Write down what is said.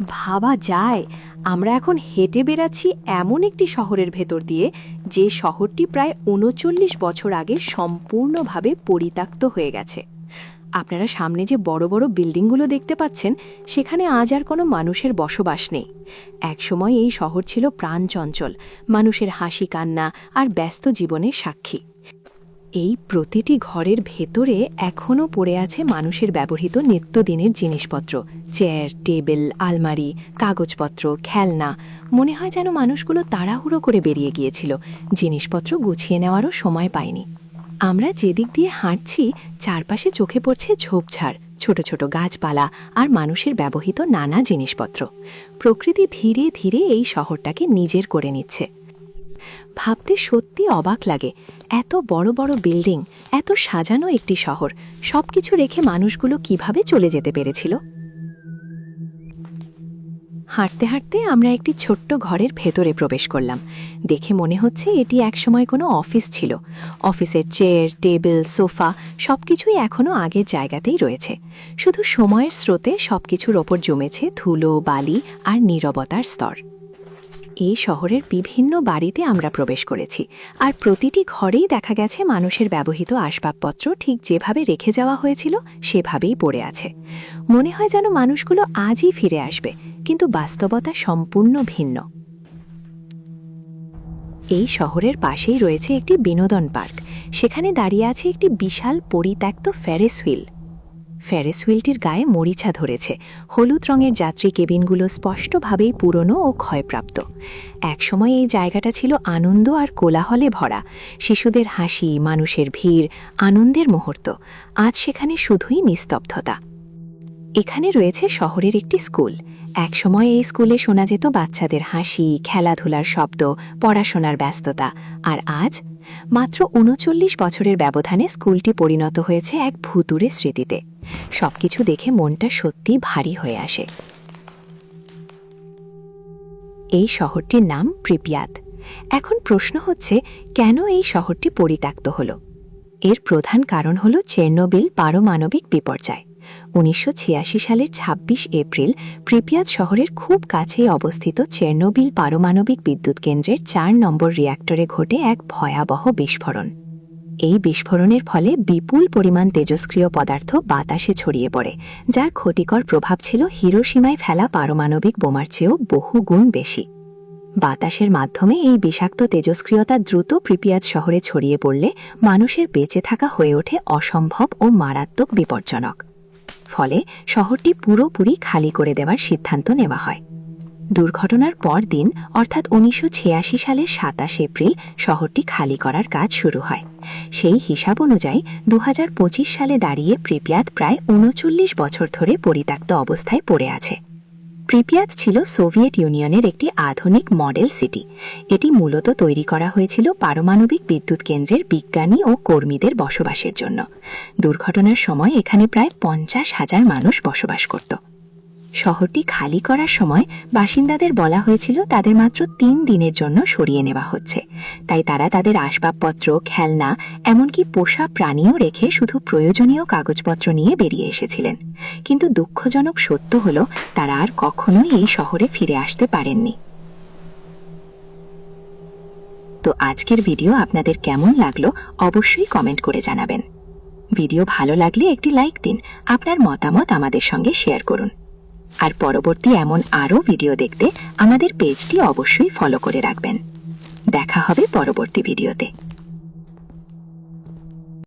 ভাবা যায়। আমরা এখন হেঁটে বেড়াচ্ছি এমন একটি শহরের ভেতর দিয়ে, যে শহরটি প্রায় উনচল্লিশ বছর আগে সম্পূর্ণভাবে পরিত্যক্ত হয়ে গেছে। আপনারা সামনে যে বড় বড় বিল্ডিংগুলো দেখতে পাচ্ছেন, সেখানে আজ আর কোনো মানুষের বসবাস নেই। একসময় এই শহর ছিল প্রাণচঞ্চল মানুষের হাসি কান্না আর ব্যস্ত জীবনের সাক্ষী। এই প্রতিটি ঘরের ভেতরে এখনও পড়ে আছে মানুষের ব্যবহৃত নিত্যদিনের জিনিসপত্র চেয়ার টেবিল আলমারি, কাগজপত্র, খেলনা, মনে হয় যেন মানুষগুলো তাড়াহুড়ো করে বেরিয়ে গিয়েছিল। জিনিসপত্র গুছিয়ে নেওয়ারও সময় পায়নি আমরা যেদিক দিয়ে হাঁটছি, চারপাশে চোখে পড়ছে ঝোপঝাড়, ছোট ছোট গাছপালা আর মানুষের ব্যবহৃত নানা জিনিসপত্র। প্রকৃতি ধীরে ধীরে এই শহরটাকে নিজের করে নিচ্ছে। ভাবতে সত্যি অবাক লাগে, এত বড় বড় বিল্ডিং, এত সাজানো একটি শহর, সবকিছু রেখে মানুষগুলো কীভাবে চলে যেতে পেরেছিল? হাঁটতে হাঁটতে আমরা একটি ছোট্ট ঘরের ভেতরে প্রবেশ করলাম। দেখে মনে হচ্ছে এটি একসময় কোনো অফিস ছিল। অফিসের চেয়ার, টেবিল, সোফা সবকিছুই এখনও আগের জায়গাতেই রয়েছে। শুধু সময়ের স্রোতে সব কিছুর ওপর জমেছে ধুলো, বালি আর নীরবতার স্তর। এই শহরের বিভিন্ন বাড়িতে আমরা প্রবেশ করেছি আর প্রতিটি ঘরেই দেখা গেছে মানুষের ব্যবহৃত আসবাবপত্র ঠিক যেভাবে রেখে যাওয়া হয়েছিল সেভাবেই পড়ে আছে। মনে হয় যেন মানুষগুলো আজই ফিরে আসবে। কিন্তু বাস্তবতা সম্পূর্ণ ভিন্ন। এই শহরের পাশেই রয়েছে একটি বিনোদন পার্ক। সেখানে দাঁড়িয়ে আছে একটি বিশাল পরিত্যক্ত ফ্যারেস হুইল। ফ্যারেস হুইলটির গায়ে মরিচা ধরেছে। হলুদ রঙের যাত্রী কেবিনগুলো স্পষ্টভাবেই পুরনো ও ক্ষয়প্রাপ্ত। একসময় এই জায়গাটা ছিল আনন্দ আর কোলাহলে ভরা। শিশুদের হাসি, মানুষের ভিড়, আনন্দের মুহূর্ত। আজ সেখানে শুধুই নিস্তব্ধতা। এখানে রয়েছে শহরের একটি স্কুল। একসময় এই স্কুলে শোনা যেত বাচ্চাদের হাসি, খেলাধুলার শব্দ, পড়াশোনার ব্যস্ততা। আর আজ মাত্র উনচল্লিশ বছরের ব্যবধানে স্কুলটি পরিণত হয়েছে এক ভুতুরে স্মৃতিতে। সবকিছু দেখে মনটা সত্যি ভারী হয়ে আসে। এই শহরটির নাম প্রিপিয়াত এখন প্রশ্ন হচ্ছে, কেন এই শহরটি পরিত্যক্ত হল? এর প্রধান কারণ হল চেরনোবিল পারমাণবিক বিপর্যয়। উনিশশো ছিয়াশি সালের ২৬ এপ্রিল প্রিপিয়াত শহরের খুব কাছেই অবস্থিত চেরনোবিল পারমাণবিক বিদ্যুৎ কেন্দ্রের চার নম্বর রিয়্যাক্টরে ঘটে এক ভয়াবহ বিস্ফোরণ। এই বিস্ফোরণের ফলে বিপুল পরিমাণ তেজস্ক্রিয় পদার্থ বাতাসে ছড়িয়ে পড়ে, যার ক্ষতিকর প্রভাব ছিল হিরোসীমায় ফেলা পারমাণবিক বোমার চেয়েও বহু গুণ বেশি। বাতাসের মাধ্যমে এই বিষাক্ত তেজস্ক্রিয়তা দ্রুত প্রিপিয়াত শহরে ছড়িয়ে পড়লে মানুষের বেঁচে থাকা হয়ে ওঠে অসম্ভব ও মারাত্মক বিপজ্জনক। ফলে শহরটি পুরোপুরি খালি করে দেওয়ার সিদ্ধান্ত নেওয়া হয়। দুর্ঘটনার পর দিন, অর্থাৎ উনিশশো ছিয়াশি সালের সাতাশ এপ্রিল, শহরটি খালি করার কাজ শুরু হয়। সেই হিসাব অনুযায়ী দুহাজার পঁচিশ সালে দাঁড়িয়ে প্রিপিয়াত প্রায় উনচল্লিশ বছর ধরে পরিত্যক্ত অবস্থায় পড়ে আছে। প্রিপিয়াত ছিল সোভিয়েত ইউনিয়নের একটি আধুনিক মডেল সিটি। এটি মূলত তৈরি করা হয়েছিল পারমাণবিক বিদ্যুৎ কেন্দ্রের বিজ্ঞানী ও কর্মীদের বসবাসের জন্য। দুর্ঘটনার সময় এখানে প্রায় পঞ্চাশ হাজার মানুষ বসবাস করত। শহরটি খালি করার সময় বাসিন্দাদের বলা হয়েছিল তাদের মাত্র তিন দিনের জন্য সরিয়ে নেওয়া হচ্ছে। তাই তারা তাদের আসবাবপত্র, খেলনা, এমনকি পোষা প্রাণীও রেখে শুধু প্রয়োজনীয় কাগজপত্র নিয়ে বেরিয়ে এসেছিলেন। কিন্তু দুঃখজনক সত্য হল, তারা আর কখনোই এই শহরে ফিরে আসতে পারেননি। তো আজকের ভিডিও আপনাদের কেমন লাগল অবশ্যই কমেন্ট করে জানাবেন। ভিডিও ভালো লাগলে একটি লাইক দিন, আপনার মতামত আমাদের সঙ্গে শেয়ার করুন। আর পরবর্তী এমন আরও ভিডিও দেখতে আমাদের পেজটি অবশ্যই ফলো করে রাখবেন। দেখা হবে পরবর্তী ভিডিওতে।